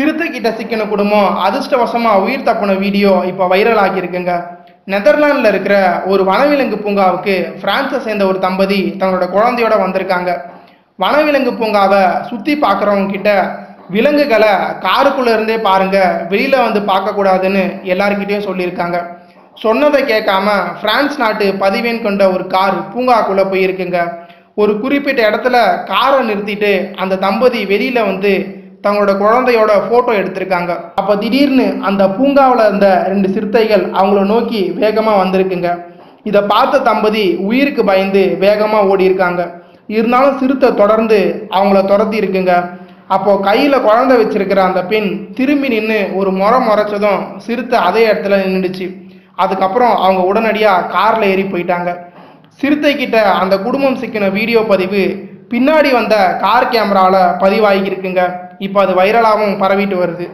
சிறுத்தை கிட்ட சிக்கின குடும்பம் அதிர்ஷ்டவசமா உயிர் தப்பின வீடியோ இப்போ வைரல் ஆகியிருக்குங்க. நெதர்லாண்டில் இருக்கிற ஒரு வனவிலங்கு பூங்காவுக்கு பிரான்ஸை சேர்ந்த ஒரு தம்பதி தங்களோட குழந்தையோட வந்திருக்காங்க. வனவிலங்கு பூங்காவை சுற்றி பார்க்குறவங்க கிட்ட விலங்குகளை காருக்குள்ள இருந்தே பாருங்க வெளியில வந்து பார்க்கக்கூடாதுன்னு எல்லார்கிட்டயும் சொல்லியிருக்காங்க. சொன்னதை கேட்காம பிரான்ஸ் நாட்டு பதிவேன் கொண்ட ஒரு கார் பூங்காக்குள்ள போயிருக்குங்க. ஒரு குறிப்பிட்ட இடத்துல காரை நிறுத்திட்டு அந்த தம்பதி வெளியில வந்து தங்களோட குழந்தையோட ஃபோட்டோ எடுத்திருக்காங்க. அப்போ திடீர்னு அந்த பூங்காவில் இருந்த ரெண்டு சிறுத்தைகள் அவங்கள நோக்கி வேகமாக வந்திருக்குங்க. இதை பார்த்த தம்பதி உயிருக்கு பயந்து வேகமாக ஓடி இருக்காங்க இருந்தாலும் சிறுத்தை தொடர்ந்து அவங்கள துரத்தி இருக்குங்க. அப்போ கையில் குழந்தை வச்சிருக்கிற அந்த பெண் திரும்பி நின்று ஒரு முறை முறைச்சதும் சிறுத்தை அதே இடத்துல நின்றுச்சு அதுக்கப்புறம் அவங்க உடனடியாக காரில் ஏறி போயிட்டாங்க. சிறுத்தை கிட்ட அந்த குடும்பம் சிக்கின வீடியோ பதிவு பின்னாடி வந்த கார் கேமராவில் பதிவாகி இருக்குங்க இப்போ அது வைரலாகவும் பரவிட்டு வருது.